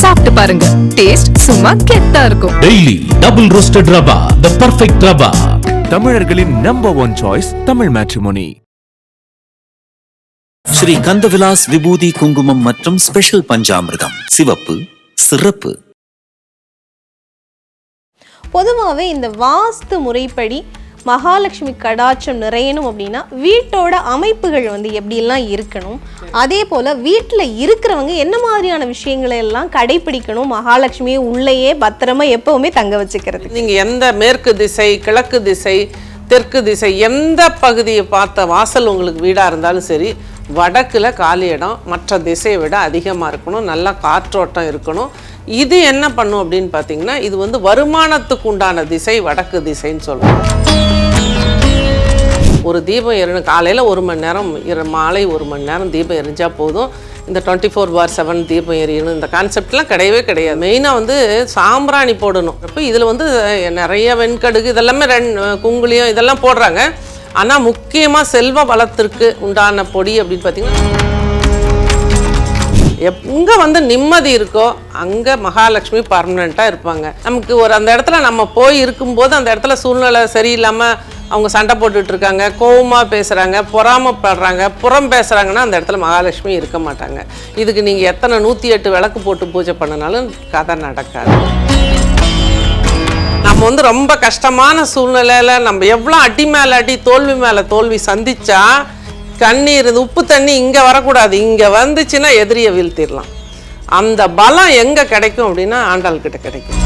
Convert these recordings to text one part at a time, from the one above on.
சாப்பிட்டு பாருங்க. டேஸ்ட் சும்மா கெத்தா இருக்கும். Daily double roasted rava the perfect rava. தமிழர்களின் number one choice Tamil matrimony Sri Kandavilas விபூதி குங்குமம் மற்றும் ஸ்பெஷல் பஞ்சாமிர்தம். சிவப்பு சிறப்பு. பொதுவாகவே இந்த வாஸ்து முறைப்படி மகாலட்சுமி கடாட்சம் நிறையணும் அப்படின்னா வீட்டோட அமைப்புகள் வந்து எப்படிலாம் இருக்கணும்? அதே போல் வீட்டில் இருக்கிறவங்க என்ன மாதிரியான விஷயங்களை எல்லாம் கடைபிடிக்கணும்? மகாலட்சுமியை உள்ளேயே பத்திரமா எப்பவுமே தங்க வச்சுக்கிறது நீங்கள் எந்த மேற்கு திசை கிழக்கு திசை தெற்கு திசை எந்த பகுதியை பார்த்த வாசல் உங்களுக்கு வீடாக இருந்தாலும் சரி வடக்கில் காலி இடம் மற்ற திசையை விட அதிகமாக இருக்கணும் நல்லா காற்றோட்டம் இருக்கணும். இது என்ன பண்ணும் அப்படின்னு பார்த்தீங்கன்னா இது வந்து வருமானத்துக்கு உண்டான திசை வடக்கு திசைன்னு சொல்லுவோம் ஒரு தீபம் எறணும் காலையில் ஒரு மணி நேரம் மாலை ஒரு மணி நேரம் தீபம் எரிஞ்சால் போதும். இந்த டுவெண்ட்டி ஃபோர் பார் செவன் தீபம் எரியணும். இந்த கான்செப்ட்லாம் கிடையவே கிடையாது. மெயினாக வந்து சாம்பிராணி போடணும். அப்போ இதில் வந்து நிறைய வெண்கடுகு இதெல்லாமே ரெண் குங்குளியம் இதெல்லாம் போடுறாங்க. ஆனால் முக்கியமாக செல்வ வளத்திற்கு உண்டான பொடி அப்படின்னு பார்த்தீங்கன்னா எங்கே வந்து நிம்மதி இருக்கோ அங்கே மகாலட்சுமி பர்மனெண்ட்டாக இருப்பாங்க. நமக்கு ஒரு அந்த இடத்துல நம்ம போய் இருக்கும்போது அந்த இடத்துல சூழ்நிலை சரியில்லாமல் அவங்க சண்டை போட்டுட்டு இருக்காங்க கோவமாக பேசுகிறாங்க பொறாமப்படுறாங்க புறம் பேசுகிறாங்கன்னா அந்த இடத்துல மகாலட்சுமி இருக்க மாட்டாங்க. இதுக்கு நீங்கள் எத்தனை நூற்றி எட்டு விளக்கு போட்டு பூஜை பண்ணினாலும் கதை நடக்காது. நம்ம வந்து ரொம்ப கஷ்டமான சூழ்நிலையில் நம்ம எவ்வளோ அடி மேலே அடி தோல்வி மேலே தோல்வி சந்திச்சா கண்ணீர் உப்பு தண்ணி இங்கே வரக்கூடாது. இங்கே வந்துச்சுன்னா எதிரியை வீழ்த்திடலாம். அந்த பலம் எங்கே கிடைக்கும் அப்படின்னா ஆண்டாள் கிட்ட கிடைக்கும்.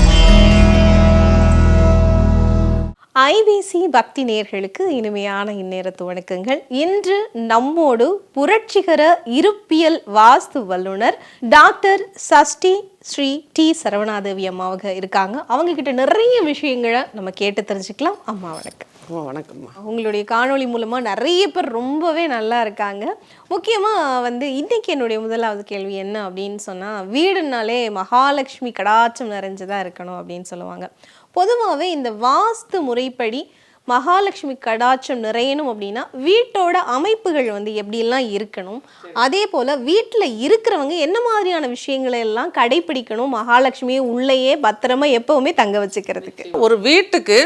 ஐபிசி பக்தி நேர்களுக்கு இனிமையான இந்நேரத்து வணக்கங்கள் இன்று நம்மோடு புரட்சிகர இருப்பியல் வாஸ்து வல்லுனர் டாக்டர் சஷ்டி ஸ்ரீ டி சரவணாதேவி அம்மாவுங்க இருக்காங்க. அவங்க கிட்ட நிறைய விஷயங்களை நம்ம கேட்டு தெரிஞ்சுக்கலாம். அம்மா வணக்கம். ஓ வணக்கம்மா. உங்களுடைய காணொளி மூலமா நிறைய பேர் ரொம்பவே நல்லா இருக்காங்க. முக்கியமா வந்து இன்னைக்கு என்னுடைய முதலாவது கேள்வி என்ன அப்படின்னு சொன்னா வீடுனாலே மகாலட்சுமி கடாட்சம் நிறைஞ்சதா இருக்கணும் அப்படின்னு சொல்லுவாங்க. பொதுவாகவே இந்த வாஸ்து முறைப்படி மகாலட்சுமி கடாட்சம் நிறையணும் அப்படின்னா வீட்டோட அமைப்புகள் வந்து எப்படிலாம் இருக்கணும்? அதே போல் வீட்டில் இருக்கிறவங்க என்ன மாதிரியான விஷயங்களை எல்லாம் கடைபிடிக்கணும் மகாலட்சுமியை உள்ளேயே பத்திரமா எப்பவுமே தங்க வச்சுக்கிறதுக்கு. ஒரு வீட்டுக்கு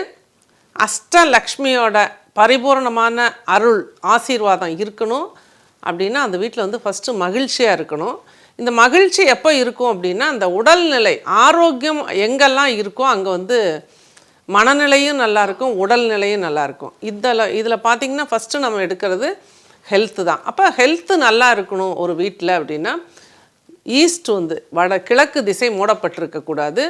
அஷ்டலக்ஷ்மியோட பரிபூரணமான அருள் ஆசீர்வாதம் இருக்கணும் அப்படின்னா அந்த வீட்டில் வந்து ஃபஸ்ட்டு மகிழ்ச்சியாக இருக்கணும். இந்த மகிழ்ச்சி எப்போ இருக்கும் அப்படின்னா அந்த உடல்நிலை ஆரோக்கியம் எங்கெல்லாம் இருக்கோ அங்கே வந்து மனநிலையும் நல்லா இருக்கும் உடல்நிலையும் நல்லாயிருக்கும் இதில் இதில் பார்த்திங்கன்னா ஃபஸ்ட்டு நம்ம எடுக்கிறது ஹெல்த்து தான். அப்போ ஹெல்த்து நல்லா இருக்கணும் ஒரு வீட்டில் அப்படின்னா ஈஸ்ட் வந்து வட கிழக்கு திசை மூடப்பட்டிருக்கக்கூடாது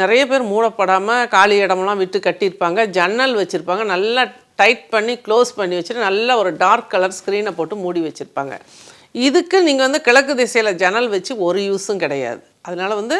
நிறைய பேர் மூடப்படாமல் காலி இடமெல்லாம் விட்டு கட்டியிருப்பாங்க ஜன்னல் வச்சுருப்பாங்க நல்லா டைட் பண்ணி க்ளோஸ் பண்ணி வச்சுட்டு நல்ல ஒரு டார்க் கலர் ஸ்க்ரீனை போட்டு மூடி வச்சுருப்பாங்க. இதுக்கு நீங்கள் வந்து கிழக்கு திசையில் ஜன்னல் வச்சு ஒரு யூஸும் கிடையாது. அதனால் வந்து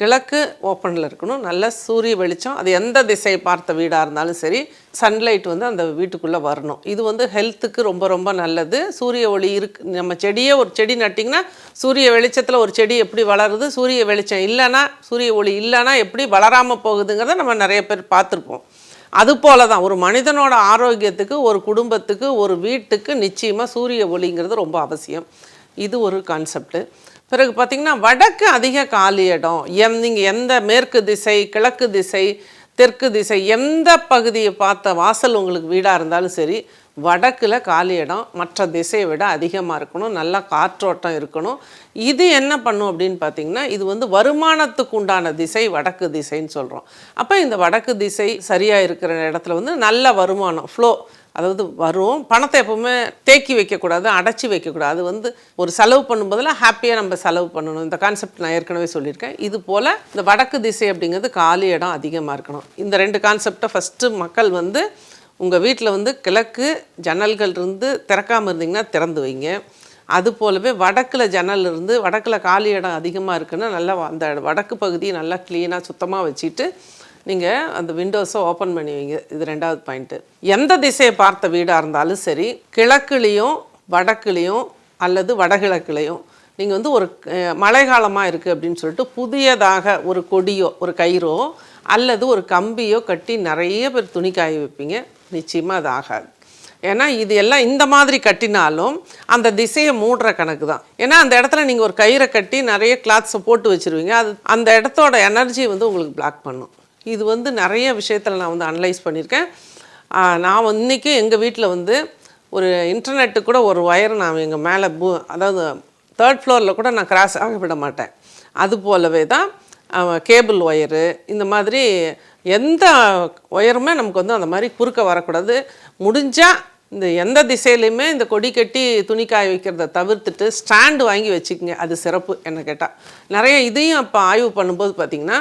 கிழக்கு ஓப்பனில் இருக்கணும். நல்ல சூரிய வெளிச்சம். அது எந்த திசையை பார்த்த வீடாக இருந்தாலும் சரி சன்லைட் வந்து அந்த வீட்டுக்குள்ளே வரணும். இது வந்து ஹெல்த்துக்கு ரொம்ப ரொம்ப நல்லது. சூரிய ஒளி இருக்கு நம்ம செடியே ஒரு செடி நட்டிங்கன்னா சூரிய வெளிச்சத்தில் ஒரு செடி எப்படி வளருது சூரிய வெளிச்சம் இல்லைன்னா சூரிய ஒளி இல்லைன்னா எப்படி வளராமல் போகுதுங்கிறத நம்ம நிறைய பேர் பார்த்துருப்போம். அதுபோல தான் ஒரு மனிதனோட ஆரோக்கியத்துக்கு ஒரு குடும்பத்துக்கு ஒரு வீட்டுக்கு நிச்சயமாக சூரிய ஒளிங்கிறது ரொம்ப அவசியம். இது ஒரு கான்செப்டு பிறகு பார்த்திங்கன்னா வடக்கு அதிக காலி இடம். எம் நீங்கள் எந்த மேற்கு திசை கிழக்கு திசை தெற்கு திசை எந்த பகுதியை பார்த்த வாசல் உங்களுக்கு வீடாக இருந்தாலும் சரி வடக்கில் காலி இடம் மற்ற திசையை விட அதிகமாக இருக்கணும் நல்லா காற்றோட்டம் இருக்கணும். இது என்ன பண்ணும் அப்படின்னு பார்த்தீங்கன்னா இது வந்து வருமானத்துக்கு உண்டான திசை வடக்கு திசைன்னு சொல்கிறோம் அப்போ இந்த வடக்கு திசை சரியாக இருக்கிற இடத்துல வந்து நல்ல வருமானம் ஃப்ளோ அதாவது வரும். பணத்தை எப்பவுமே தேக்கி வைக்கக்கூடாது அடைச்சி வைக்கக்கூடாது. அது வந்து ஒரு செலவு பண்ணும்போதெல்லாம் ஹாப்பியாக நம்ம செலவு பண்ணணும். இந்த கான்செப்ட் நான் ஏற்கனவே சொல்லியிருக்கேன். இது போல் இந்த வடக்கு திசை அப்படிங்கிறது காலி இடம் அதிகமாக இருக்கணும். இந்த ரெண்டு கான்செப்டை ஃபஸ்ட்டு மக்கள் வந்து உங்கள் வீட்டில் வந்து கிழக்கு ஜன்னல்கள் இருந்து திறக்காமல் இருந்தீங்கன்னா திறந்து வைங்க. அது போலவே வடக்கில் ஜன்னல் இருந்து வடக்கில் காலி இடம் அதிகமாக இருக்குன்னா நல்லா அந்த வடக்கு பகுதியை நல்லா க்ளீனாக சுத்தமாக வச்சுட்டு நீங்கள் அந்த விண்டோஸை ஓப்பன் பண்ணி வைங்க. இது ரெண்டாவது பாயிண்ட்டு எந்த திசையை பார்த்த வீடாக இருந்தாலும் சரி கிழக்குலேயும் வடக்குலேயும் அல்லது வடகிழக்குலேயும் நீங்கள் வந்து ஒரு மழை மழைக்காலமாக இருக்குது அப்படின்னு சொல்லிட்டு புதியதாக ஒரு கொடியோ ஒரு கயிறோ அல்லது ஒரு கம்பியோ கட்டி நிறைய பேர் துணி காய வைப்பீங்க. நிச்சயமாக அது ஆகாது. ஏன்னா இது எல்லாம் இந்த மாதிரி கட்டினாலும் அந்த திசையை மூடுற கணக்கு தான். ஏன்னா அந்த இடத்துல நீங்கள் ஒரு கயிறை கட்டி நிறைய கிளாத்ஸை போட்டு வச்சுருவீங்க. அது அந்த இடத்தோட எனர்ஜி வந்து உங்களுக்கு பிளாக் பண்ணும். இது வந்து நிறைய விஷயத்தில் நான் வந்து அனலைஸ் பண்ணியிருக்கேன். நான் வந்து இன்றைக்கி எங்கள் வீட்டில் வந்து ஒரு இன்டர்நெட்டு கூட ஒரு ஒயர் நான் எங்கள் மேலே பூ அதாவது தேர்ட் ஃப்ளோரில் கூட நான் கிராஸ் ஆக விட மாட்டேன். அது போலவே தான் கேபிள் ஒயரு இந்த மாதிரி எந்த ஒயருமே நமக்கு வந்து அந்த மாதிரி குறுக்க வரக்கூடாது. முடிஞ்சால் இந்த எந்த திசையிலையுமே இந்த கொடி கட்டி துணி காய வைக்கிறத தவிர்த்துட்டு ஸ்டாண்டு வாங்கி வச்சுக்கோங்க. அது சிறப்பு என்ன கேட்டால் நிறைய இதையும் அப்போ ஆய்வு பண்ணும்போது பார்த்திங்கன்னா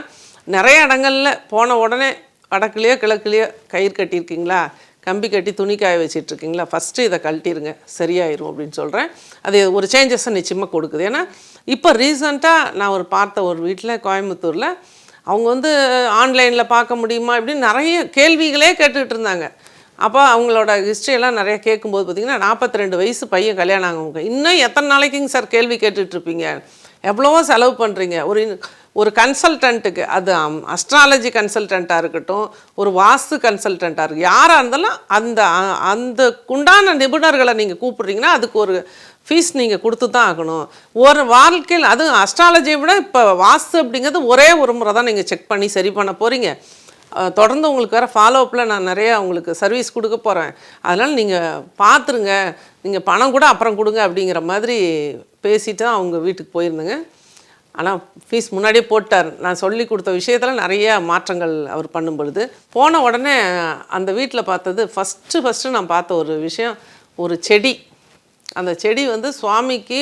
நிறைய இடங்கள்ல போன உடனே வடக்குலேயோ கிழக்குலேயோ கயிறு கட்டியிருக்கீங்களா? கம்பி கட்டி துணி காய வச்சிட்ருக்கீங்களா? ஃபஸ்ட்டு இதை கழட்டிடுங்க சரியாயிரும் அப்படின்னு சொல்கிறேன் அது ஒரு சேஞ்சஸை நிச்சயமாக கொடுக்குது. ஏன்னா இப்போ ரீசண்டாக நான் ஒரு பார்த்த ஒரு வீட்டில் கோயம்புத்தூரில் அவங்க வந்து ஆன்லைனில் பார்க்க முடியுமா இப்படின்னு நிறைய கேள்விகளே கேட்டுக்கிட்டு இருந்தாங்க. அப்போ அவங்களோட ஹிஸ்ட்ரியெல்லாம் நிறைய கேட்கும்போது பார்த்தீங்கன்னா நாற்பத்தி ரெண்டு வயசு பையன் கல்யாணம் ஆகும் இன்னும் எத்தனை நாளைக்குங்க சார் கேள்வி கேட்டுட்ருப்பீங்க எவ்வளவோ செலவு பண்ணுறீங்க ஒரு ஒரு கன்சல்டண்ட்டுக்கு அது அஸ்ட்ராலஜி கன்சல்டண்ட்டாக இருக்கட்டும் ஒரு வாஸ்து கன்சல்டண்ட்டாக இருக்கும் யாராக இருந்தாலும் அந்த அ- அந்த குண்டான நிபுணர்களை நீங்கள் கூப்பிட்றீங்கன்னா அதுக்கு ஒரு ஃபீஸ் நீங்கள் கொடுத்து தான் ஆகணும். ஒரு வாழ்க்கையில் அதுவும் அஸ்ட்ராலஜியை விட இப்போ வாஸ்து அப்படிங்கிறது ஒரே ஒரு முறை தான் நீங்கள் செக் பண்ணி சரி பண்ண போகிறீங்க தொடர்ந்து உங்களுக்கு வேறு ஃபாலோஅப்பில் நான் நிறையா உங்களுக்கு சர்வீஸ் கொடுக்க போகிறேன் அதனால் நீங்கள் பார்த்துருங்க நீங்கள் பணம் கூட அப்புறம் கொடுங்க அப்படிங்கிற மாதிரி பேசிட்டு தான் அவங்க வீட்டுக்கு போயிருந்தேங்க. ஆனால் ஃபீஸ் முன்னாடியே போட்டார். நான் சொல்லி கொடுத்த விஷயத்தில் நிறைய மாற்றங்கள் அவர் பண்ணும் பொழுது போன உடனே அந்த வீட்டில் பார்த்தது ஃபஸ்ட்டு ஃபஸ்ட்டு நான் பார்த்த ஒரு விஷயம் ஒரு செடி. அந்த செடி வந்து சுவாமிக்கு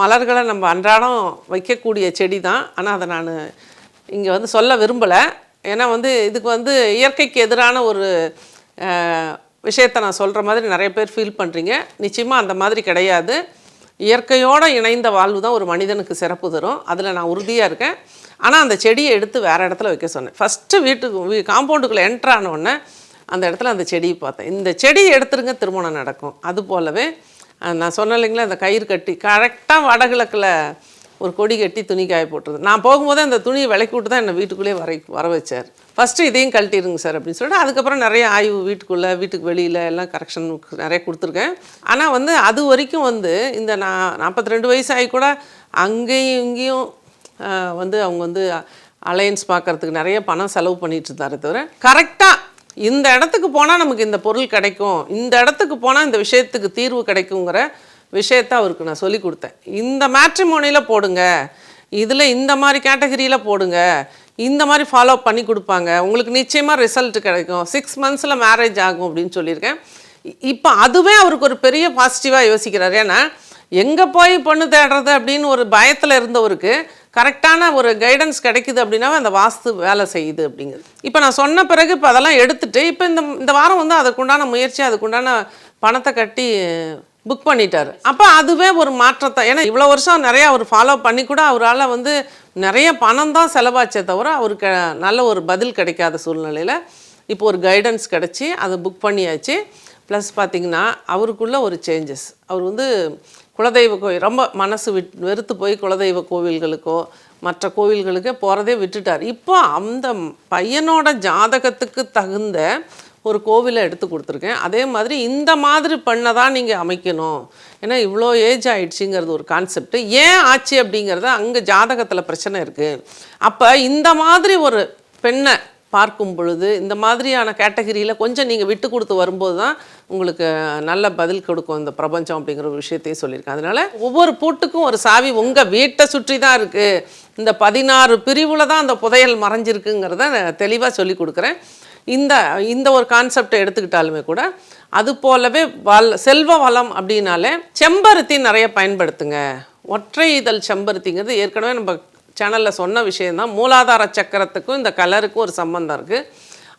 மலர்களை நம்ம அன்றாடம் வைக்கக்கூடிய செடி தான் ஆனால் அதை நான் இங்கே வந்து சொல்ல விரும்பலை. ஏன்னா வந்து இதுக்கு வந்து இயற்கைக்கு எதிரான ஒரு விஷயத்தை நான் சொல்கிற மாதிரி நிறைய பேர் ஃபீல் பண்ணுறீங்க நிச்சயமாக அந்த மாதிரி கிடையாது. இயற்கையோடு இணைந்த வாழ்வு தான் ஒரு மனிதனுக்கு சிறப்பு தரும். அதில் நான் உறுதியாக இருக்கேன். ஆனால் அந்த செடியை எடுத்து வேறு இடத்துல வைக்க சொன்னேன். ஃபஸ்ட்டு வீட்டுக்கு காம்பவுண்டுக்குள்ளே என்ட்ரு அந்த இடத்துல அந்த செடியை பார்த்தேன். இந்த செடியை எடுத்துருங்க திருமணம் நடக்கும். அது போலவே நான் சொன்னேன் இல்லைங்களா அந்த கயிறு கட்டி கரெக்டாக வடகிழக்கில் ஒரு கொடி கட்டி துணி காய போட்டுருது நான் போகும்போது அந்த துணியை விலைக்கு விட்டு தான் என்னை வீட்டுக்குள்ளேயே வரை வர வச்சார். ஃபஸ்ட்டு இதையும் கழட்டிடுங்க சார் அப்படின்னு சொல்லிட்டு அதுக்கப்புறம் நிறைய ஆய்வு வீட்டுக்குள்ளே வீட்டுக்கு வெளியில் எல்லாம் கரெக்ஷன் நிறைய கொடுத்துருக்கேன். ஆனால் வந்து அது வரைக்கும் வந்து இந்த நான் நாற்பத்தி ரெண்டு வயசு ஆகி கூட அங்கேயும் இங்கேயும் வந்து அவங்க வந்து அலையன்ஸ் பார்க்கறதுக்கு நிறைய பணம் செலவு பண்ணிட்டு இருந்தாரே தவிர கரெக்டாக இந்த இடத்துக்கு போனால் நமக்கு இந்த பொருள் கிடைக்கும். இந்த இடத்துக்கு போனால் இந்த விஷயத்துக்கு தீர்வு கிடைக்குங்கிற விஷயத்த அவருக்கு நான் சொல்லி கொடுத்தேன். இந்த மேட்ரிமோனியில் போடுங்க. இதில் இந்த மாதிரி கேட்டகரியில் போடுங்க. இந்த மாதிரி ஃபாலோ பண்ணி கொடுப்பாங்க. உங்களுக்கு நிச்சயமாக ரிசல்ட் கிடைக்கும். சிக்ஸ் மந்த்ஸில் மேரேஜ் ஆகும் அப்படின்னு சொல்லியிருக்கேன். இப்போ அதுவே அவருக்கு ஒரு பெரிய பாசிட்டிவாக யோசிக்கிறார். ஏன்னா எங்கே போய் பொண்ணு தேடுறது அப்படின்னு ஒரு பயத்தில் இருந்தவருக்கு கரெக்டான ஒரு கைடன்ஸ் கிடைக்குது அப்படின்னாவே அந்த வாஸ்து வேலை செய்யுது அப்படிங்கிறது. இப்போ நான் சொன்ன பிறகு இப்போ அதெல்லாம் எடுத்துகிட்டு இப்போ இந்த இந்த வாரம் வந்து அதுக்குண்டான முயற்சி அதுக்குண்டான பணத்தை கட்டி புக் பண்ணிட்டாரு. அப்போ அதுவே ஒரு மாற்றத்தை ஏன்னா இவ்வளோ வருஷம் நிறையா அவர் ஃபாலோ பண்ணி கூட அவரால் வந்து நிறைய பணம் தான் செலவாச்சே தவிர அவருக்கு நல்ல ஒரு பதில் கிடைக்காத சூழ்நிலையில் இப்போ ஒரு கைடன்ஸ் கிடச்சி அதை புக் பண்ணியாச்சு. ப்ளஸ் பார்த்திங்கன்னா அவருக்குள்ள ஒரு சேஞ்சஸ் அவர் வந்து குலதெய்வ கோயில் ரொம்ப மனசு விட் வெறுத்து போய் குலதெய்வ கோவில்களுக்கோ மற்ற கோவில்களுக்கே போகிறதே விட்டுட்டார். இப்போ அந்த பையனோட ஜாதகத்துக்கு தகுந்த ஒரு கோவிலை எடுத்து கொடுத்துருக்கேன். அதே மாதிரி இந்த மாதிரி பண்ண தான் நீங்கள் அமைக்கணும். ஏன்னா இவ்வளோ ஏஜ் ஆயிடுச்சுங்கிறது ஒரு கான்செப்ட். ஏன் ஆச்சு அப்படிங்கிறத அங்கே ஜாதகத்தில் பிரச்சனை இருக்குது அப்போ இந்த மாதிரி ஒரு பெண்ணை பார்க்கும் பொழுது இந்த மாதிரியான கேட்டகரியில் கொஞ்சம் நீங்கள் விட்டு கொடுத்து வரும்போது தான் உங்களுக்கு நல்ல பதில் கொடுக்கும் இந்த பிரபஞ்சம் அப்படிங்கிற ஒரு விஷயத்தையும் சொல்லியிருக்கேன். அதனால் ஒவ்வொரு பூட்டுக்கும் ஒரு சாவி உங்கள் வீட்டை சுற்றி தான் இருக்குது இந்த பதினாறு பிரிவில் தான் அந்த புதையல் மறைஞ்சிருக்குங்கிறத தெளிவாக சொல்லி கொடுக்குறேன். இந்த இந்த ஒரு கான்செப்டை எடுத்துக்கிட்டாலுமே கூட அது போலவே வல் செல்வ வளம் அப்படின்னாலே செம்பருத்தி நிறைய பயன்படுத்துங்க. ஒற்றை இதழ் செம்பருத்திங்கிறது ஏற்கனவே நம்ம சேனலில் சொன்ன விஷயந்தான் மூலாதார சக்கரத்துக்கும் இந்த கலருக்கும் ஒரு சம்பந்தம் இருக்குது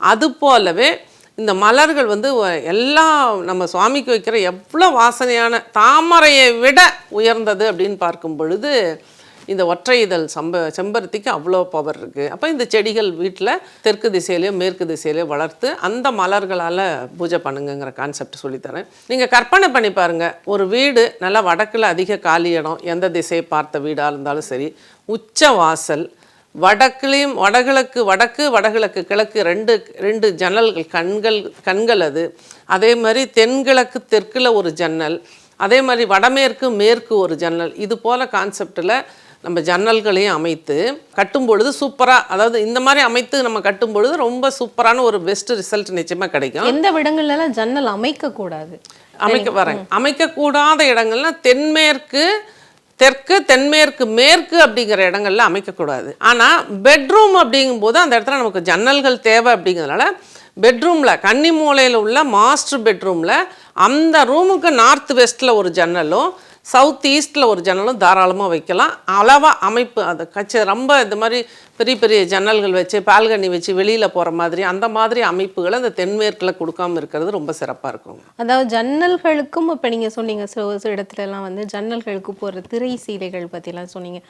அது போலவே இந்த மலர்கள் வந்து எல்லா நம்ம சுவாமிக்கு வைக்கிற எவ்வளோ வாசனையான தாமரையை விட உயர்ந்தது அப்படின்னு பார்க்கும் பொழுது இந்த ஒற்றை இதழ் சம்ப செம்பருத்திக்கு அவ்வளோ பவர் இருக்குது அப்போ இந்த செடிகள் வீட்டில் தெற்கு திசையிலையோ மேற்கு திசையிலையோ வளர்த்து அந்த மலர்களால் பூஜை பண்ணுங்கங்கிற கான்செப்ட் சொல்லித்தரேன். நீங்கள் கற்பனை பண்ணி பாருங்கள் ஒரு வீடு நல்லா வடக்கில் அதிக காலி இடம் எந்த திசையை பார்த்த வீடாக இருந்தாலும் சரி உச்ச வாசல் வடக்குலேயும் வடகிழக்கு வடக்கு வடகிழக்கு கிழக்கு ரெண்டு ரெண்டு ஜன்னல்கள் கண்கள் கண்கள் அது. அதே மாதிரி தென்கிழக்கு தெற்கில் ஒரு ஜன்னல் அதே மாதிரி வடமேற்கு மேற்கு ஒரு ஜன்னல். இது போல் கான்செப்டில் நம்ம ஜன்னல்களையும் அமைத்து கட்டும் பொழுது சூப்பராக அதாவது இந்த மாதிரி அமைத்து நம்ம கட்டும் பொழுது ரொம்ப சூப்பரான ஒரு பெஸ்ட் ரிசல்ட் நிச்சயமாக கிடைக்கும். எந்த விடங்கள்ல எல்லாம் ஜன்னல் அமைக்க கூடாது அமைக்க வரேன் அமைக்கக்கூடாத இடங்கள்னா தென்மேற்கு தெற்கு தென்மேற்கு மேற்கு அப்படிங்கிற இடங்கள்ல அமைக்கக்கூடாது. ஆனால் பெட்ரூம் அப்படிங்கும்போது அந்த இடத்துல நமக்கு ஜன்னல்கள் தேவை அப்படிங்கிறதுனால பெட்ரூமில் கன்னி மூலையில் உள்ள மாஸ்டர் பெட்ரூமில் அந்த ரூமுக்கு நார்த் வெஸ்ட்டில் ஒரு ஜன்னலும் சவுத் ஈஸ்ட்டில் ஒரு ஜன்னலும் தாராளமாக வைக்கலாம். அளவாக அமைப்பு அது. கச்ச ரொம்ப இந்த மாதிரி பெரிய பெரிய ஜன்னல்கள் வச்சு பால்கனி வச்சு வெளியில் போகிற மாதிரி அந்த மாதிரி அமைப்புகளை அந்த தென்மேற்கில் கொடுக்காம இருக்கிறது ரொம்ப சிறப்பாக இருக்கும். அதாவது ஜன்னல்களுக்கும் இப்போ நீங்கள் சொன்னீங்க சில ஒரு சில இடத்துல எல்லாம் வந்து ஜன்னல்களுக்கு போடுற திரை சீலைகள் பற்றிலாம் சொன்னீங்க.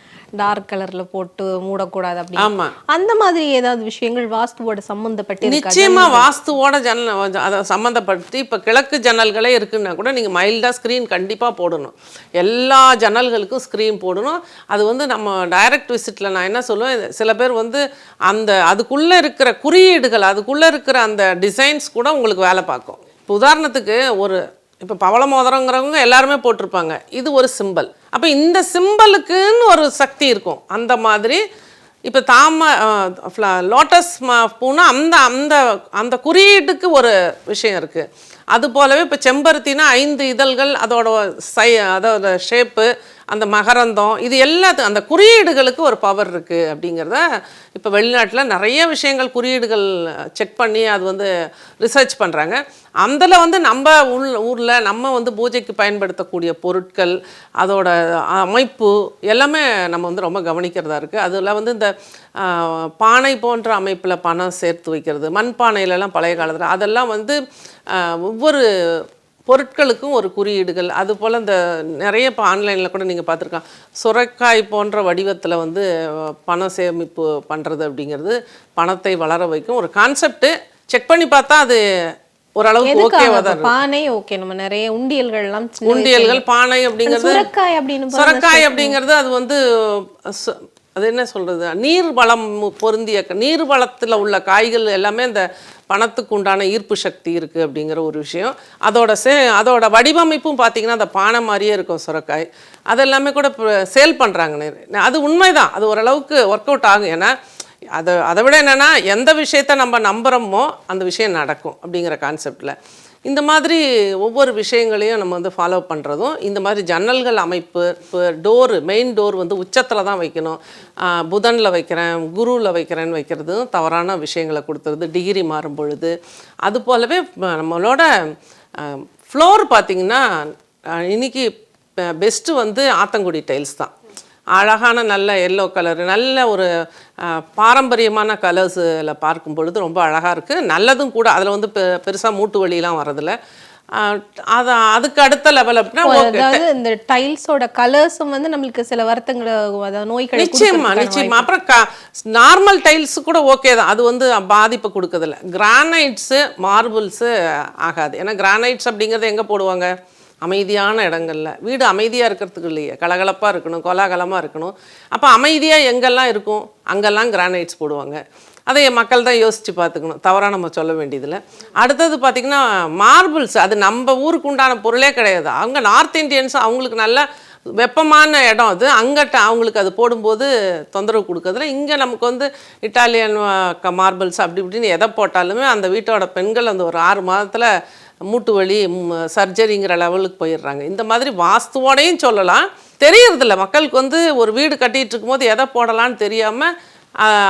டார்க் கலரில் போட்டு மூடக்கூடாது அப்படி. ஆமா. அந்த மாதிரி ஏதாவது விஷயங்கள் வாஸ்துவோட சம்மந்தப்பட்டு இருக்கா? நிச்சயமா வாஸ்துவோட ஜன்னல் அதை சம்மந்தப்படுத்தி இப்போ கிழக்கு ஜன்னல்களே இருக்குன்னா கூட நீங்கள் மைல்டாக ஸ்க்ரீன் கண்டிப்பாக போடணும். எல்லா ஜன்னல்களுக்கும் ஸ்க்ரீன் போடணும். அது வந்து நம்ம டைரக்ட் விசிட்டில் நான் என்ன சொல்லுவேன் சில பேர் வந்து அந்த அதுக்குள்ளே இருக்கிற குறியீடுகள் அதுக்குள்ளே இருக்கிற அந்த டிசைன்ஸ் கூட உங்களுக்கு வேலை பார்க்கும். இப்போ உதாரணத்துக்கு ஒரு இப்போ பவள மோதிரங்கிறவங்க எல்லாருமே போட்டிருப்பாங்க. இது ஒரு சிம்பல் அப்போ இந்த சிம்பலுக்குன்னு ஒரு சக்தி இருக்கும். அந்த மாதிரி இப்போ தாம லோட்டஸ் பூனா அந்த அந்த அந்த குறியீட்டுக்கு ஒரு விஷயம் இருக்குது அது போலவே இப்போ செம்பருத்தினா ஐந்து இதழ்கள் அதோட சை அதோட ஷேப்பு அந்த மகரந்தம் இது எல்லாத்து அந்த குறியீடுகளுக்கு ஒரு பவர் இருக்குது அப்படிங்கிறத இப்போ வெளிநாட்டில் நிறைய விஷயங்கள் குறியீடுகள் செக் பண்ணி அது வந்து ரிசர்ச் பண்ணுறாங்க அதில் வந்து நம்ம உள் ஊரில் நம்ம வந்து பூஜைக்கு பயன்படுத்தக்கூடிய பொருட்கள் அதோட அமைப்பு எல்லாமே நம்ம வந்து ரொம்ப கவனிக்கிறதா இருக்குது அதில் வந்து இந்த பானை போன்ற அமைப்பில் பணம் சேர்த்து வைக்கிறது மண் பானையிலலாம் பழைய காலத்தில் அதெல்லாம் வந்து ஒவ்வொரு பொருட்களுக்கும் ஒரு குறியீடுகள். அது போல் இந்த நிறைய இப்போ ஆன்லைனில் கூட நீங்கள் பார்த்துருக்கலாம். சுரைக்காய் போன்ற வடிவத்தில் வந்து பண சேமிப்பு பண்ணுறது அப்படிங்கிறது பணத்தை வளர வைக்கும் ஒரு கான்செப்ட்டு. செக் பண்ணி பார்த்தா அது ஓரளவுக்கு ஓகேவா தான் பானை ஓகே. நம்ம நிறைய உண்டியல்கள் எல்லாம் உண்டியல்கள் பானை அப்படிங்கிறது சுரக்காய் அப்படின்னு சுரக்காய் அப்படிங்கிறது அது வந்து அது என்ன சொல்கிறது நீர் வளம் பொருந்திய நீர் வளத்தில் உள்ள காய்கள் எல்லாமே இந்த பணத்துக்கு உண்டான ஈர்ப்பு சக்தி இருக்குது அப்படிங்கிற ஒரு விஷயம். அதோட சே அதோட வடிவமைப்பும் பார்த்தீங்கன்னா அந்த பானை மாதிரியே இருக்கும் சுரக்காய். அதெல்லாமே கூட கூட சேல் பண்ணுறாங்க அது உண்மைதான். அது ஓரளவுக்கு ஒர்க் அவுட் ஆகும். ஏன்னா அதை அதை விட என்னென்னா எந்த விஷயத்த நம்ம நம்புகிறோமோ அந்த விஷயம் நடக்கும் அப்படிங்கிற கான்செப்டில் இந்த மாதிரி ஒவ்வொரு விஷயங்களையும் நம்ம வந்து ஃபாலோ பண்ணுறதும் இந்த மாதிரி ஜன்னல்கள் அமைப்பு இப்போ டோரு மெயின் டோர் வந்து உச்சத்தில் தான் வைக்கணும். புதனில் வைக்கிறேன் குருவில் வைக்கிறேன்னு வைக்கிறதும் தவறான விஷயங்களை கொடுத்துறது டிகிரி மாறும் பொழுது. அது போலவே நம்மளோட ஃப்ளோர் பார்த்திங்கன்னா இன்றைக்கி இன்னைக்கு பெஸ்ட்டு வந்து ஆத்தங்குடி டைல்ஸ் தான். அழகான நல்ல எல்லோ கலர் நல்ல ஒரு பாரம்பரியமான கலர்ஸில் பார்க்கும் பொழுது ரொம்ப அழகாக இருக்குது நல்லதும் கூட அதில் வந்து பெ பெருசாக மூட்டு வலிலாம் வரதில்ல அது அதுக்கு அடுத்த லெவல் அப்படின்னா. அதாவது இந்த டைல்ஸோட கலர்ஸும் வந்து நம்மளுக்கு சில வருத்தங்களை அதாவது நோய்களை நிச்சயமா நிச்சயமா. அப்புறம் க நார்மல் டைல்ஸ் கூட ஓகே தான். அது வந்து பாதிப்பு கொடுக்கறதில்ல. கிரானைட்ஸு மார்பிள்ஸு ஆகாது. ஏன்னா கிரானைட்ஸ் அப்படிங்கிறது எங்கே போடுவாங்க? அமைதியான இடங்கள்ல. வீடு அமைதியாக இருக்கிறதுக்கு இல்லையே. கலகலப்பாக இருக்கணும் கோலாகலமாக இருக்கணும். அப்போ அமைதியாக எங்கெல்லாம் இருக்கும்? அங்கெல்லாம் கிரானைட்ஸ் போடுவாங்க. அதை மக்கள் தான் யோசித்து பார்த்துக்கணும். தவறாக நம்ம சொல்ல வேண்டியதில்லை. அடுத்தது பார்த்திங்கன்னா மார்பிள்ஸ். அது நம்ம ஊருக்கு உண்டான பொருளே கிடையாது. அவங்க நார்த் இந்தியன்ஸ் அவங்களுக்கு நல்ல வெப்பமான இடம் அது. அங்கிட்ட அவங்களுக்கு அது போடும்போது தொந்தரவு கொடுக்கறதுல இங்கே நமக்கு வந்து இட்டாலியன் மார்பிள்ஸ் அப்படி இப்படின்னு எதை போட்டாலுமே அந்த வீட்டோட பெண்கள் அந்த ஒரு ஆறு மாதத்தில் மூட்டு வலி சர்ஜரிங்கிற லெவலுக்கு போயிடுறாங்க. இந்த மாதிரி வாஸ்துவோடையும் சொல்லலாம். தெரியறதில்ல. மக்களுக்கு வந்து ஒரு வீடு கட்டிகிட்டு இருக்கும்போது எதை போடலான்னு தெரியாமல்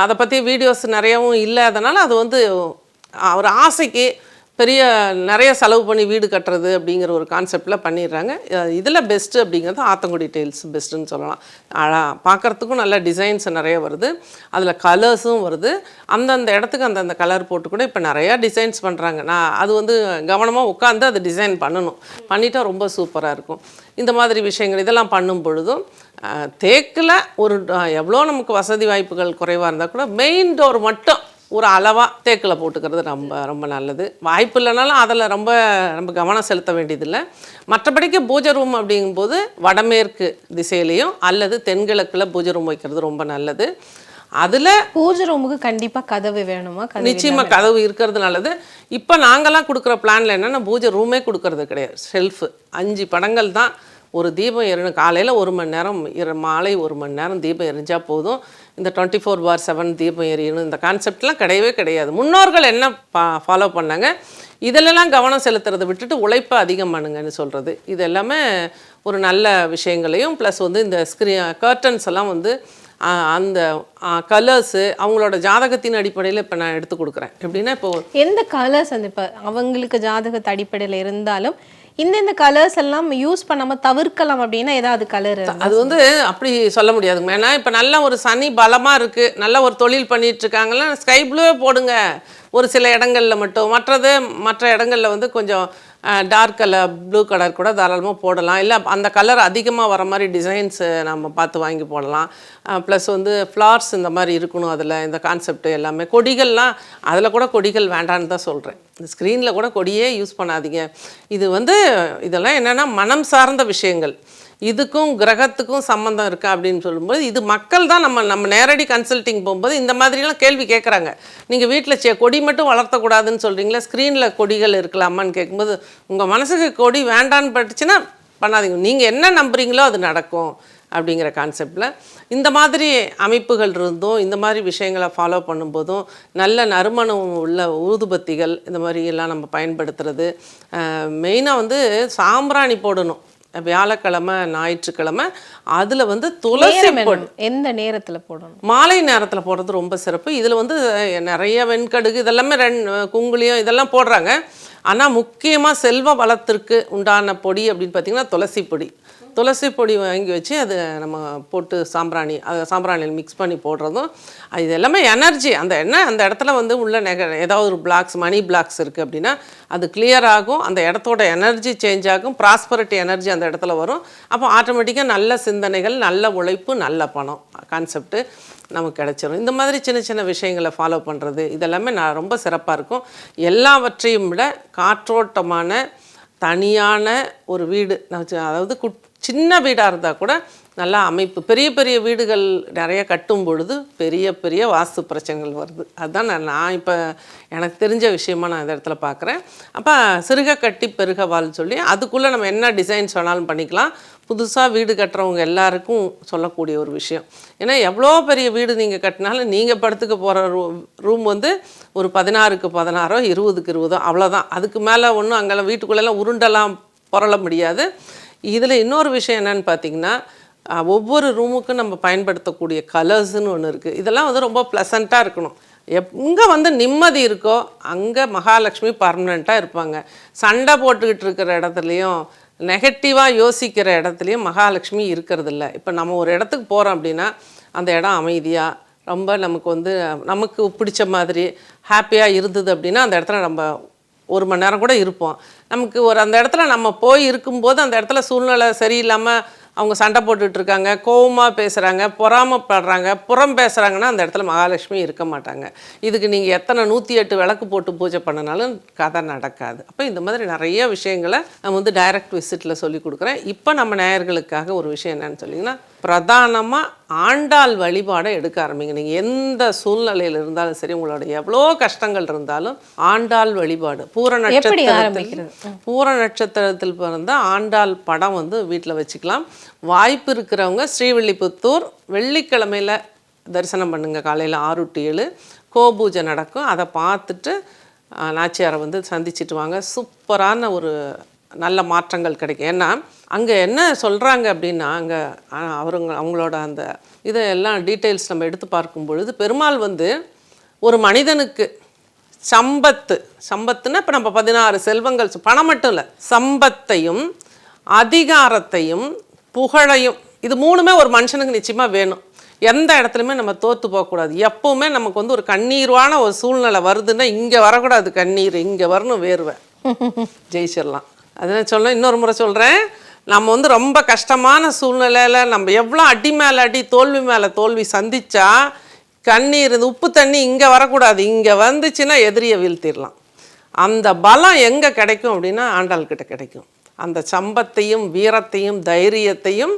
அதை பற்றி வீடியோஸ் நிறையவும் இல்லாதனால அது வந்து ஒரு ஆசைக்கு பெரிய நிறைய செலவு பண்ணி வீடு கட்டுறது அப்படிங்கிற ஒரு கான்செப்டில் பண்ணிடுறாங்க. இதில் பெஸ்ட்டு அப்படிங்கிறது ஆத்தங்குடி டெய்ல்ஸ் பெஸ்ட்டுன்னு சொல்லலாம். அழா பார்க்குறதுக்கும் நல்ல டிசைன்ஸ் நிறைய வருது. அதில் கலர்ஸும் வருது. அந்தந்த இடத்துக்கு அந்தந்த கலர் போட்டு கூட இப்போ நிறையா டிசைன்ஸ் பண்ணுறாங்க நான் அது வந்து கவனமாக உட்காந்து அதை டிசைன் பண்ணணும். பண்ணிட்டா ரொம்ப சூப்பராக இருக்கும். இந்த மாதிரி விஷயங்கள் இதெல்லாம் பண்ணும் பொழுதும் தேக்கில் ஒரு எவ்வளோ நமக்கு வசதி வாய்ப்புகள் குறைவாக இருந்தால் கூட மெயின் டோர் மட்டும் ஒரு அளவாக தேக்கில் போட்டுக்கிறது ரொம்ப ரொம்ப நல்லது. வாய்ப்பு இல்லைனாலும் அதில் ரொம்ப நம்ம கவனம் செலுத்த வேண்டியதில்லை. மற்றபடிக்கு பூஜை ரூம் அப்படிங்கும்போது வடமேற்கு திசையிலையும் அல்லது தென்கிழக்கில் பூஜை ரூம் வைக்கிறது ரொம்ப நல்லது. அதில் பூஜை ரூமுக்கு கண்டிப்பா கதவு வேணுமா? கதவு நிச்சயமா கதவு இருக்கிறது நல்லது. இப்போ நாங்கெல்லாம் கொடுக்குற பிளான்ல என்னன்னா பூஜை ரூமே கொடுக்கறது கிடையாது. ஷெல்ஃபு அஞ்சு படங்கள் தான் ஒரு தீபம் எரியணும் காலையில் ஒரு மணி நேரம் மாலை ஒரு மணி நேரம் தீபம் எரிஞ்சால் போதும். இந்த டுவெண்ட்டி ஃபோர் பார் செவன் தீபம் எரியணும். இந்த கான்செப்ட்லாம் கிடையவே கிடையாது. முன்னோர்கள் என்ன பா ஃபாலோ பண்ணாங்க? இதிலெல்லாம் கவனம் செலுத்துறதை விட்டுட்டு உழைப்பை அதிகம் பண்ணுங்கன்னு சொல்கிறது இது எல்லாமே ஒரு நல்ல விஷயங்களையும் ப்ளஸ் வந்து இந்த ஸ்க்ரீ கர்டன்ஸ் எல்லாம் வந்து அந்த கலர்ஸு அவங்களோட ஜாதகத்தின் அடிப்படையில் இப்போ நான் எடுத்து கொடுக்குறேன். எப்படின்னா இப்போ எந்த கலர்ஸ் அந்த இப்போ அவங்களுக்கு ஜாதகத்து அடிப்படையில் இருந்தாலும் இந்தந்த கலர்ஸ் எல்லாம் யூஸ் பண்ணாம தவிர்க்கலாம் அப்படின்னா ஏதாவது கலர் அது வந்து அப்படி சொல்ல முடியாதுங்க ஏன்னா இப்போ நல்ல ஒரு சனி பலமாக இருக்குது நல்ல ஒரு தொழில் பண்ணிட்டு இருக்காங்கன்னா ஸ்கை ப்ளூவே போடுங்க. ஒரு சில இடங்களில் மட்டும். மற்றது மற்ற இடங்களில் வந்து கொஞ்சம் டார்க் கலர் ப்ளூ கலர் கூட தாராளமாக போடலாம். இல்லை அந்த கலர் அதிகமாக வர மாதிரி டிசைன்ஸு நம்ம பார்த்து வாங்கி போடலாம். ப்ளஸ் வந்து ஃப்ளார்ஸ் இந்த மாதிரி இருக்கணும் அதில் இந்த கான்செப்ட் எல்லாமே. கொடிகள்லாம் அதில் கூட கொடிகள் வேண்டான்னு தான் சொல்கிறேன் இந்த ஸ்க்ரீனில் கூட கொடியே யூஸ் பண்ணாதீங்க. இது வந்து இதெல்லாம் என்னென்னா மனம் சார்ந்த விஷயங்கள். இதுக்கும் கிரகத்துக்கும் சம்மந்தம் இருக்கா அப்படின்னு சொல்லும்போது இது மக்கள் தான் நம்ம நம்ம நேரடி கன்சல்ட்டிங் போகும்போது இந்த மாதிரிலாம் கேள்வி கேட்குறாங்க நீங்கள் வீட்டில் செ கொடி மட்டும் வளர்த்தக்கூடாதுன்னு சொல்கிறீங்களா ஸ்க்ரீனில் கொடிகள் இருக்கலாமான்னு கேட்கும்போது உங்கள் மனசுக்கு கொடி வேண்டான்னு பட்டுச்சுன்னா பண்ணாதீங்க. நீங்கள் என்ன நம்புறீங்களோ அது நடக்கும் அப்படிங்கிற கான்செப்டில் இந்த மாதிரி அமைப்புகள் இருந்தும் இந்த மாதிரி விஷயங்களை ஃபாலோ பண்ணும்போதும் நல்ல நறுமணம் உள்ள ஊதுபத்திகள் இந்த மாதிரி எல்லாம் நம்ம பயன்படுத்துறது மெயினாக வந்து சாம்பிராணி போடணும். வியாழக்கிழமை ஞாயிற்றுக்கிழமை அதில் வந்து துளசி? எந்த நேரத்துல போடணும்? மாலை நேரத்தில் போடுறது ரொம்ப சிறப்பு. இதில் வந்து நிறைய வெண்கடுகு இதெல்லாமே ரெண் குங்குளியம் இதெல்லாம் போடுறாங்க. ஆனால் முக்கியமாக செல்வ வளத்திற்கு உண்டான பொடி அப்படின்னு பார்த்தீங்கன்னா துளசி பொடி. துளசி பொடி வாங்கி வச்சு அது நம்ம போட்டு சாம்பிராணி அதை சாம்பிராணியில் மிக்ஸ் பண்ணி போடுறதும் அது இது எல்லாமே எனர்ஜி அந்த என்ன அந்த இடத்துல வந்து உள்ள நெக ஏதாவது ஒரு பிளாக்ஸ் மணி பிளாக்ஸ் இருக்குது அப்படின்னா அது கிளியர் ஆகும் அந்த இடத்தோட எனர்ஜி சேஞ்ச் ஆகும் ப்ராஸ்பரிட்டி எனர்ஜி அந்த இடத்துல வரும். அப்போ ஆட்டோமேட்டிக்காக நல்ல சிந்தனைகள் நல்ல உழைப்பு நல்ல பணம் கான்செப்ட்டு நமக்கு கிடச்சிரும். இந்த மாதிரி சின்ன சின்ன விஷயங்களை ஃபாலோ பண்ணுறது இதெல்லாமே நான் ரொம்ப சிறப்பாக இருக்கும். எல்லாவற்றையும் விட காற்றோட்டமான தனியான ஒரு வீடு. நான் அதாவது குட் சின்ன வீடாக இருந்தால் கூட நல்லா அமைப்பு. பெரிய பெரிய வீடுகள் நிறைய கட்டும் பொழுது பெரிய பெரிய வாஸ்து பிரச்சனைகள் வருது. அதுதான் நான் நான் இப்போ எனக்கு தெரிஞ்ச விஷயமா நான் இந்த இடத்துல பார்க்குறேன் அப்போ சிறுக கட்டி பெருக வாழ் சொல்லி அதுக்குள்ளே நம்ம என்ன டிசைன்ஸ் வேணாலும் பண்ணிக்கலாம். புதுசாக வீடு கட்டுறவங்க எல்லாருக்கும் சொல்லக்கூடிய ஒரு விஷயம். ஏன்னா எவ்வளோ பெரிய வீடு நீங்கள் கட்டினாலும் நீங்கள் படுத்துக்க போகிற ரூ ரூம் வந்து ஒரு பதினாறுக்கு பதினாறோ இருபதுக்கு இருபதோ அவ்வளோதான் அதுக்கு மேலே ஒன்றும் அங்கெல்லாம் வீட்டுக்குள்ளெல்லாம் உருண்டெல்லாம் புரள முடியாது. இதில் இன்னொரு விஷயம் என்னன்னு பார்த்தீங்கன்னா ஒவ்வொரு ரூமுக்கும் நம்ம பயன்படுத்தக்கூடிய கலர்ஸ்னு ஒன்று இருக்குது இதெல்லாம் வந்து ரொம்ப ப்ளசண்ட்டாக இருக்கணும். எங்கே வந்து நிம்மதி இருக்கோ அங்கே மகாலட்சுமி பர்மனெண்ட்டாக இருப்பாங்க. சண்டை போட்டுக்கிட்டு இருக்கிற இடத்துலையும் நெகட்டிவாக யோசிக்கிற இடத்துலையும் மகாலட்சுமி இருக்கிறதில்ல. இப்போ நம்ம ஒரு இடத்துக்கு போகிறோம் அப்படின்னா அந்த இடம் அமைதியாக ரொம்ப நமக்கு வந்து நமக்கு பிடிச்ச மாதிரி ஹாப்பியாக இருந்தது அப்படின்னா அந்த இடத்துல நம்ம ஒரு மணி நேரம் கூட இருப்போம். நமக்கு ஒரு அந்த இடத்துல நம்ம போய் இருக்கும்போது அந்த இடத்துல சூழ்நிலை சரியில்லாமல் அவங்க சண்டை போட்டுட்டு இருக்காங்க கோவமாக பேசுகிறாங்க பொறாமப்படுறாங்க புறம் பேசுகிறாங்கன்னா அந்த இடத்துல மகாலட்சுமி இருக்க மாட்டாங்க. இதுக்கு நீங்கள் எத்தனை நூற்றி எட்டு விளக்கு போட்டு பூஜை பண்ணினாலும் கதை நடக்காது. அப்போ இந்த மாதிரி நிறைய விஷயங்களை நம்ம வந்து டைரக்ட் விசிட்டில் சொல்லி கொடுக்குறேன். இப்போ நம்ம நேயர்களுக்காக ஒரு விஷயம் என்னன்னு சொல்லிங்கன்னா பிரதானமாக ஆண்டாள் வழிபாடை எடுக்க ஆரம்பிங்க. நீங்கள் எந்த சூழ்நிலையில் இருந்தாலும் சரி உங்களோட எவ்வளோ கஷ்டங்கள் இருந்தாலும் ஆண்டாள் வழிபாடு. பூர நட்சத்திரத்தில் ஆரம்பிக்கிறது? பூர நட்சத்திரத்தில் பிறந்த ஆண்டாள் படம் வந்து வீட்டில் வச்சுக்கலாம். வாய்ப்பு இருக்கிறவங்க ஸ்ரீவில்லிபுத்தூர் வெள்ளிக்கிழமையில் தரிசனம் பண்ணுங்க. காலையில் ஆறு டு ஏழு கோபூஜை நடக்கும். அதை பார்த்துட்டு நாச்சியாரை வந்து சந்திச்சிட்டு வாங்க. சூப்பரான ஒரு நல்ல மாற்றங்கள் கிடைக்கும். ஏன்னா அங்கே என்ன சொல்கிறாங்க அப்படின்னா அங்கே அவருங்க அவங்களோட அந்த இதை எல்லாம் டீட்டெயில்ஸ் நம்ம எடுத்து பார்க்கும் பொழுது பெருமாள் வந்து ஒரு மனிதனுக்கு சம்பத்து சம்பத்துன்னா இப்போ நம்ம பதினாறு செல்வங்கள் பணம் மட்டும் இல்லை சம்பத்தையும் அதிகாரத்தையும் புகழையும் இது மூணுமே ஒரு மனுஷனுக்கு நிச்சயமாக வேணும். எந்த இடத்துலையுமே நம்ம தோற்று போகக்கூடாது. எப்பவுமே நமக்கு வந்து ஒரு கண்ணீர்வான ஒரு சூழ்நிலை வருதுன்னா இங்கே வரக்கூடாது கண்ணீர் இங்கே வரணும் வேர்வை. ஜெயிச்சிடலாம். அதனால் சொல்ல இன்னொரு முறை சொல்கிறேன் நம்ம வந்து ரொம்ப கஷ்டமான சூழ்நிலையில் நம்ம எவ்வளோ அடி மேலே அடி தோல்வி மேலே தோல்வி சந்தித்தா கண்ணீர் உப்பு தண்ணி இங்கே வரக்கூடாது. இங்கே வந்துச்சுன்னா எதிரியை வீழ்த்திடலாம். அந்த பலம் எங்கே கிடைக்கும் அப்படின்னா ஆண்டாள்கிட்ட கிடைக்கும். அந்த சம்பத்தையும் வீரத்தையும் தைரியத்தையும்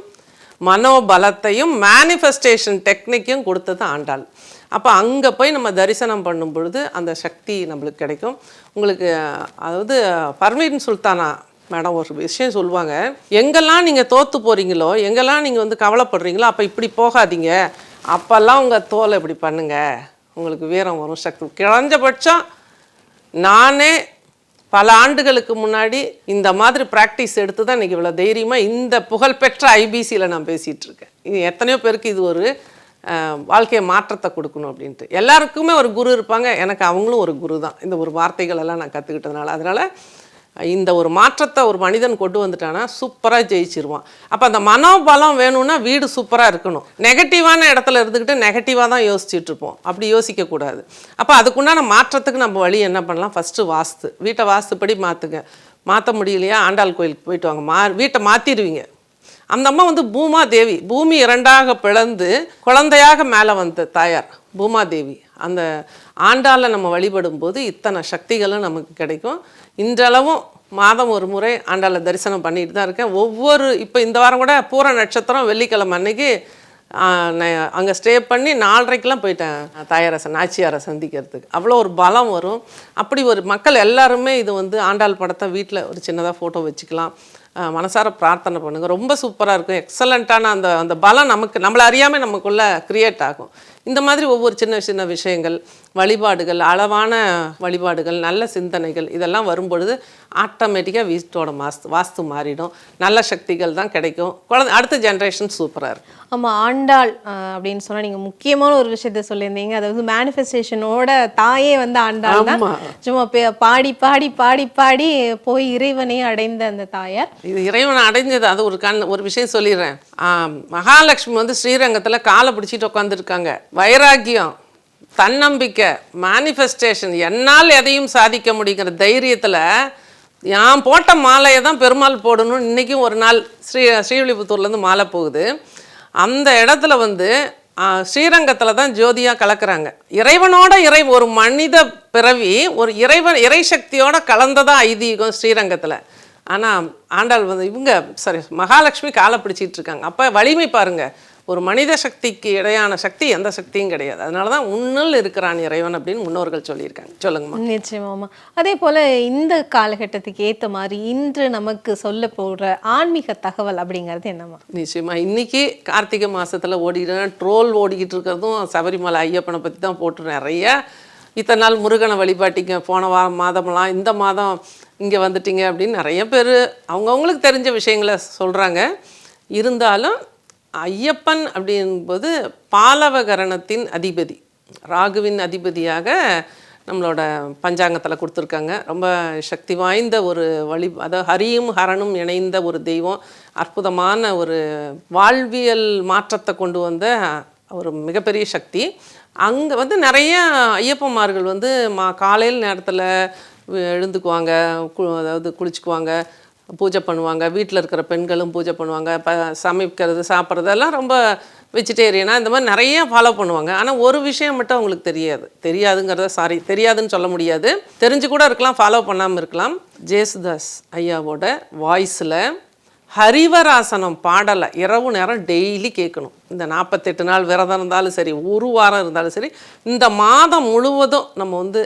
மனோபலத்தையும் மேனிஃபெஸ்டேஷன் டெக்னிக்கையும் கொடுத்தது ஆண்டாள். அப்போ அங்கே போய் நம்ம தரிசனம் பண்ணும் பொழுது அந்த சக்தி நம்மளுக்கு கிடைக்கும். உங்களுக்கு அதாவது பர்வீன் சுல்தானா மேடம் ஒரு விஷயம் சொல்லுவாங்க. எங்கெல்லாம் நீங்கள் தோற்று போகிறீங்களோ எங்கெல்லாம் நீங்கள் வந்து கவலைப்படுறீங்களோ அப்போ இப்படி போகாதீங்க. அப்போல்லாம் உங்கள் தோலை இப்படி பண்ணுங்க. உங்களுக்கு வீரம் வரும் சக்தி குறைஞ்சபட்சம் நானே பல ஆண்டுகளுக்கு முன்னாடி இந்த மாதிரி ப்ராக்டிஸ் எடுத்து தான் இன்றைக்கி இவ்வளோ தைரியமாக இந்த புகழ்பெற்ற ஐபிசியில் நான் பேசிகிட்டு இருக்கேன். இது எத்தனையோ பேருக்கு இது ஒரு வாழ்க்கையை மாற்றத்தை கொடுக்கணும் அப்படின்ட்டு. எல்லாருக்குமே ஒரு குரு இருப்பாங்க. எனக்கு அவங்களும் ஒரு குரு தான். இந்த ஒரு வார்த்தைகள் எல்லாம் நான் கற்றுக்கிட்டதுனால அதனால் இந்த ஒரு மாற்றத்தை ஒரு மனிதன் கொண்டு வந்துட்டானா சூப்பராக ஜெயிச்சிருவான். அப்போ அந்த மனோபலம் வேணும்னா வீடு சூப்பராக இருக்கணும். நெகட்டிவான இடத்துல இருந்துக்கிட்டு நெகட்டிவாக தான் யோசிச்சுட்டு இருப்போம். அப்படி யோசிக்கக்கூடாது அப்போ அதுக்குண்டான மாற்றத்துக்கு நம்ம வழி என்ன பண்ணலாம்? ஃபஸ்ட்டு வாஸ்து. வீட்டை வாஸ்துப்படி மாற்றுங்க மாற்ற முடியலையா? ஆண்டாள் கோயிலுக்கு போயிட்டு வாங்க. மா வீட்டை மாற்றிடுவீங்க அந்த அம்மா வந்து பூமா தேவி பூமி இரண்டாக பிளந்து குழந்தையாக மேலே வந்த தாயார் பூமாதேவி. அந்த ஆண்டாளை நம்ம வழிபடும் போது இத்தனை சக்திகளும் நமக்கு கிடைக்கும். இன்றளவும் மாதம் ஒரு முறை ஆண்டாளை தரிசனம் பண்ணிட்டு தான் இருக்கேன். ஒவ்வொரு இப்போ இந்த வாரம் கூட பூர நட்சத்திரம் வெள்ளிக்கிழமை அன்னைக்கு அங்கே ஸ்டே பண்ணி நாலரைக்கெலாம் போயிட்டேன். தாயாரசன் நாச்சியாரை சந்திக்கிறதுக்கு. அவ்வளோ ஒரு பலம் வரும். அப்படி ஒரு மக்கள் எல்லாருமே இது வந்து ஆண்டாள் படத்தை வீட்டில் ஒரு சின்னதாக ஃபோட்டோ வச்சுக்கலாம். மனசார பிரார்த்தனை பண்ணுங்கள் ரொம்ப சூப்பராக இருக்கும். எக்ஸலண்ட்டான அந்த அந்த பலம் நமக்கு நம்மளை அறியாமல் நமக்குள்ளே க்ரியேட் ஆகும். இந்த மாதிரி ஒவ்வொரு சின்ன சின்ன விஷயங்கள் வழிபாடுகள் அளவான வழிபாடுகள் நல்ல சிந்தனைகள் இதெல்லாம் வரும்பொழுது ஆட்டோமேட்டிக்காக வீட்டோட வாஸ்து வாஸ்து மாறிடும். நல்ல சக்திகள் தான் கிடைக்கும். குழந்தை அடுத்த ஜென்ரேஷன் சூப்பராக இருக்கும் ஆமா ஆண்டாள் அப்படின்னு சொன்னா நீங்க முக்கியமான ஒரு விஷயத்த சொல்லியிருந்தீங்க. அதாவது மேனிஃபெஸ்டேஷனோட தாயே வந்து ஆண்டாள் தான். சும்மா பாடி பாடி பாடி பாடி போய் இறைவனை அடைந்த அந்த தாயார். இது இறைவனை அடைஞ்சது அது ஒரு கண் ஒரு விஷயம் சொல்லிடுறேன். மகாலட்சுமி வந்து ஸ்ரீரங்கத்தில் காலை பிடிச்சிட்டு உட்காந்துருக்காங்க வைராக்கியம் தன்னம்பிக்கை மேனிஃபெஸ்டேஷன் என்னால் எதையும் சாதிக்க முடியுங்கிற தைரியத்தில் நான் போட்ட மாலையை தான் பெருமாள் போடணும் இன்றைக்கும் ஒரு நாள் ஸ்ரீ ஸ்ரீவில்லிபுத்தூர்லேருந்து மாலை போகுது. அந்த இடத்துல வந்து ஸ்ரீரங்கத்தில் தான் ஜோதியாக கலக்கிறாங்க. இறைவனோட இறை ஒரு மனித பிறவி ஒரு இறைவன் இறை சக்தியோட கலந்ததாக ஐதீகம் ஸ்ரீரங்கத்தில். ஆனால் ஆண்டாள் வந்து இவங்க சாரி மகாலட்சுமி காலை பிடிச்சிட்டு இருக்காங்க. அப்போ வலிமை பாருங்கள் ஒரு மனித சக்திக்கு இடையான சக்தி எந்த சக்தியும் கிடையாது. அதனால தான் உன்னில் இருக்கிறான் இறைவன் அப்படின்னு முன்னோர்கள் சொல்லியிருக்காங்க. சொல்லுங்கம்மா. நிச்சயமாமா அதே போல இந்த காலகட்டத்துக்கு ஏத்த மாதிரி இன்று நமக்கு சொல்ல போற ஆன்மீக தகவல் அப்படிங்கிறது என்னம்மா? நிச்சயமா. இன்னைக்கு கார்த்திகை மாசத்துல ஓடிட்டு ட்ரோல் ஓடிக்கிட்டு இருக்கிறதும் சபரிமலை ஐயப்பனை பற்றி தான் போட்டு நிறைய. இத்தனை நாள் முருகனை வழிபாட்டிங்க. போன வாரம் மாதமெல்லாம் இந்த மாதம் இங்கே வந்துட்டீங்க அப்படின்னு நிறைய பேர் அவங்கவுங்களுக்கு தெரிஞ்ச விஷயங்களை சொல்கிறாங்க இருந்தாலும் ஐயப்பன் அப்படின்போது பாலவகரணத்தின் அதிபதி. ராகுவின் அதிபதியாக நம்மளோட பஞ்சாங்கத்தில் கொடுத்துருக்காங்க. ரொம்ப சக்தி வாய்ந்த ஒரு வழி அதாவது ஹரியும் ஹரனும் இணைந்த ஒரு தெய்வம். அற்புதமான ஒரு வாழ்வியல் மாற்றத்தை கொண்டு வந்த ஒரு மிகப்பெரிய சக்தி. அங்கே வந்து நிறைய ஐயப்பன்மார்கள் வந்து மா காலையில் நேரத்தில் எழுந்துக்குவாங்க கு- அதாவது குளிச்சுக்குவாங்க. பூஜை பண்ணுவாங்க. வீட்டில் இருக்கிற பெண்களும் பூஜை பண்ணுவாங்க. ப சமைக்கிறது சாப்பிட்றதெல்லாம் ரொம்ப வெஜிடேரியனாக இந்த மாதிரி நிறைய ஃபாலோ பண்ணுவாங்க. ஆனால் ஒரு விஷயம் மட்டும் அவங்களுக்கு தெரியாது. தெரியாதுங்கிறத சாரி தெரியாதுன்னு சொல்ல முடியாது. தெரிஞ்சு கூட இருக்கலாம் ஃபாலோ பண்ணாமல் இருக்கலாம். ஜேசுதாஸ் ஐயாவோட வாய்ஸில் ஹரிவராசனம் பாடலை இரவு நேரம் டெய்லி கேட்கணும். இந்த நாற்பத்தெட்டு நாள் விரதம் இருந்தாலும் சரி ஒரு வாரம் இருந்தாலும் சரி இந்த மாதம் முழுவதும் நம்ம வந்து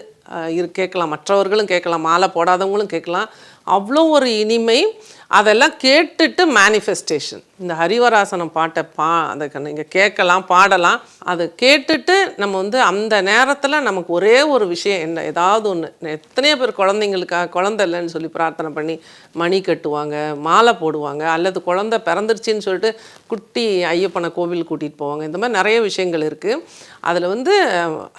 இரு கேட்கலாம். மற்றவர்களும் கேட்கலாம். மாலை போடாதவங்களும் கேட்கலாம். அவ்வளோ ஒரு இனிமை. அதெல்லாம் கேட்டுட்டு மேனிஃபெஸ்டேஷன் இந்த ஹரிவராசனம் பாட்டை பா அதை நீங்கள் கேட்கலாம் பாடலாம் அதை கேட்டுட்டு நம்ம வந்து அந்த நேரத்தில் நமக்கு ஒரே ஒரு விஷயம் என்ன ஏதாவது ஒன்று எத்தனையோ பேர் குழந்தைங்களுக்காக குழந்த இல்லைன்னு சொல்லி பிரார்த்தனை பண்ணி மணி கட்டுவாங்க மாலை போடுவாங்க அல்லது குழந்த பிறந்துருச்சின்னு சொல்லிட்டு குட்டி ஐயப்பனை கோவில் கூட்டிகிட்டு போவாங்க. இந்த மாதிரி நிறைய விஷயங்கள் இருக்குது அதில் வந்து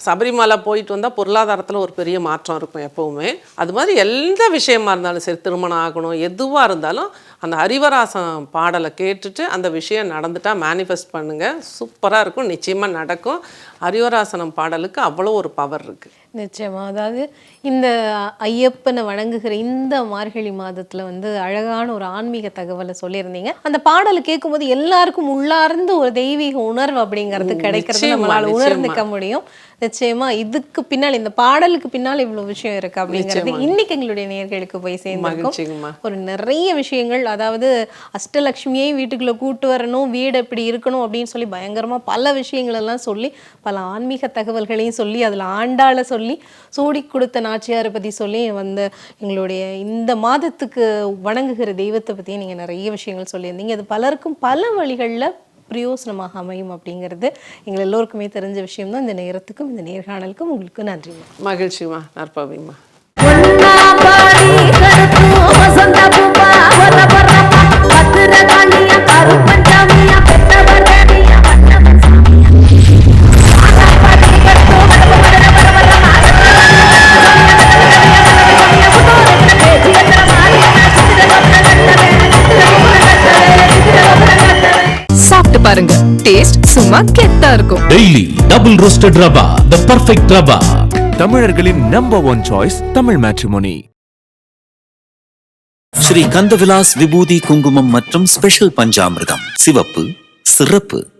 சபரிமலை போயிட்டு வந்தால் பொருளாதாரத்தில் ஒரு பெரிய மாற்றம் இருக்கும் எப்போவுமே. அது மாதிரி எந்த விஷயமா இருந்தாலும் சரி திருமணம் ஆகணும் எதுவாக இருந்தாலும் ఉండాలో அந்த ஹரிவராசம் பாடலை கேட்டுட்டு அந்த விஷயம் நடந்துட்டா மேனிஃபெஸ்ட் பண்ணுங்கள் சூப்பராக இருக்கும். நிச்சயமாக நடக்கும். ஹரிவராசனம் பாடலுக்கு அவ்வளோ ஒரு பவர் இருக்குது நிச்சயமா. அதாவது இந்த ஐயப்பனை வணங்குகிற இந்த மார்கழி மாதத்துல வந்து அழகான ஒரு ஆன்மீக தகவலை சொல்லியிருந்தீங்க. அந்த பாடலை கேட்கும்போது எல்லாருக்கும் உள்ளார்ந்து ஒரு தெய்வீக உணர்வு அப்படிங்கிறது கிடைக்கிறது நம்மளால. உணர்ந்துக்க முடியும். நிச்சயமா. இதுக்கு பின்னால் இந்த பாடலுக்கு பின்னால் இவ்வளவு விஷயம் இருக்கு அப்படிங்கிறது இன்னைக்கு எங்களுடைய நேர்களுக்கு போய் மகிழ்ச்சிங்கம்மா. ஒரு நிறைய விஷயங்கள் அதாவது அஷ்டலக்ஷ்மியை வீட்டுக்குள்ளே கூட்டு வரணும் வீடு இப்படி இருக்கணும் அப்படின்னு சொல்லி பயங்கரமாக பல விஷயங்களெல்லாம் சொல்லி பல ஆன்மீக தகவல்களையும் சொல்லி அதில் ஆண்டாளை சொல்லி சூடி கொடுத்த நாச்சியாரை பற்றி சொல்லி வந்து எங்களுடைய இந்த மாதத்துக்கு வணங்குகிற தெய்வத்தை பற்றி நீங்கள் நிறைய விஷயங்கள் சொல்லியிருந்தீங்க. அது பலருக்கும் பல வழிகளில் பிரயோசனமாக அமையும் அப்படிங்கிறது எங்கள் எல்லோருக்குமே தெரிஞ்ச விஷயம் தான் இந்த நேரத்துக்கும் இந்த நேர்காணலுக்கும் உங்களுக்கு நன்றிமா மகிழ்ச்சிமா நற்பவிம்மா. பாருங்க. டேஸ்ட் சும்மா கெத்தா இருக்கும். Daily double roasted rava the perfect rava. தமிழர்களின் number one choice Tamil matrimony Sri Kandavilas விபூதி குங்குமம் மற்றும் ஸ்பெஷல் பஞ்சாமிர்தம். சிவப்பு சிறப்பு